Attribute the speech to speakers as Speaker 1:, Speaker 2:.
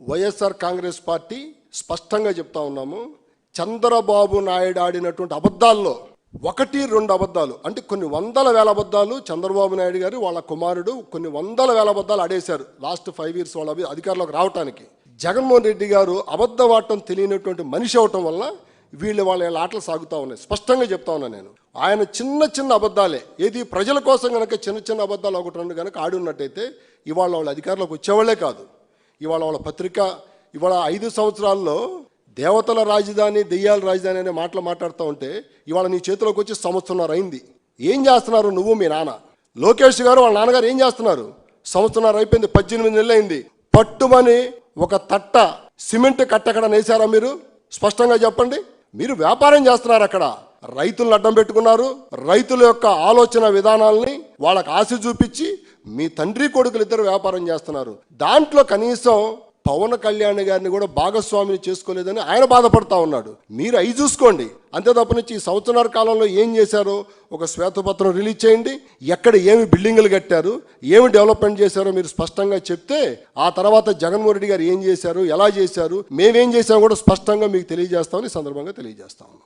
Speaker 1: YSR Congress party స్పష్టంగా చెప్తా ఉన్నాము చంద్రబాబు నాయుడు ఆడినటువంటి అబద్ధాల్లో ఒకటి రెండు అబద్ధాలు అంటే కొన్ని వందల వేల అబద్ధాలు చంద్రబాబు నాయుడు గారు వాళ్ళ కుమారుడు కొన్ని వందల వేల అబద్ధాలు ఆడేశారు లాస్ట్ ఫైవ్ ఇయర్స్ వాళ్ళ అధికారంలోకి రావడానికి జగన్మోహన్ రెడ్డి గారు అబద్ధం ఆడటం తెలియనటువంటి మనిషి అవటం వల్ల వీళ్ళు వాళ్ళ ఆటలు సాగుతూ ఉన్నాయి. స్పష్టంగా చెప్తా ఉన్నా నేను. ఆయన చిన్న చిన్న అబద్ధాలే. ఏది ప్రజల కోసం కనుక చిన్న చిన్న అబద్ధాలు ఒకటి రెండు కనుక ఆడి ఉన్నట్టయితే ఇవాళ వాళ్ళ అధికారంలోకి వచ్చేవాళ్ళే కాదు. ఇవాళ వాళ్ళ పత్రిక ఇవాళ ఐదు సంవత్సరాల్లో దేవతల రాజధాని దెయ్యాల రాజధాని అనే మాటలు మాట్లాడుతూ ఉంటే ఇవాళ నీ చేతిలోకి వచ్చి సంవత్సరంన్నర అయింది. ఏం చేస్తున్నారు నువ్వు మీ నాన్న? లోకేష్ గారు వాళ్ళ నాన్నగారు ఏం చేస్తున్నారు? సంవత్సరంన్నర అయిపోయింది పద్దెనిమిది నెలలు అయింది. పట్టుమని ఒక తట్ట సిమెంట్ కట్టక్కడ నేసారా మీరు? స్పష్టంగా చెప్పండి. మీరు వ్యాపారం చేస్తున్నారు అక్కడ. రైతులను అడ్డం పెట్టుకున్నారు. రైతుల యొక్క ఆలోచన విధానాల్ని వాళ్ళకి ఆశ చూపించి మీ తండ్రి కొడుకులు ఇద్దరు వ్యాపారం చేస్తున్నారు. దాంట్లో కనీసం పవన్ కళ్యాణ్ గారిని కూడా భాగస్వామిని చేసుకోలేదని ఆయన బాధపడతా ఉన్నాడు. మీరు అవి చూసుకోండి. అంతే తప్ప నుంచి ఈ సంవత్సరాల కాలంలో ఏం చేశారో ఒక శ్వేతపత్రం రిలీజ్ చేయండి. ఎక్కడ ఏమి బిల్డింగులు కట్టారు ఏమి డెవలప్మెంట్ చేశారో మీరు స్పష్టంగా చెప్తే ఆ తర్వాత జగన్మోహన్ రెడ్డి గారు ఏం చేశారు ఎలా చేశారు మేమేం చేశామో కూడా స్పష్టంగా మీకు తెలియజేస్తామని ఈ సందర్భంగా తెలియజేస్తాము.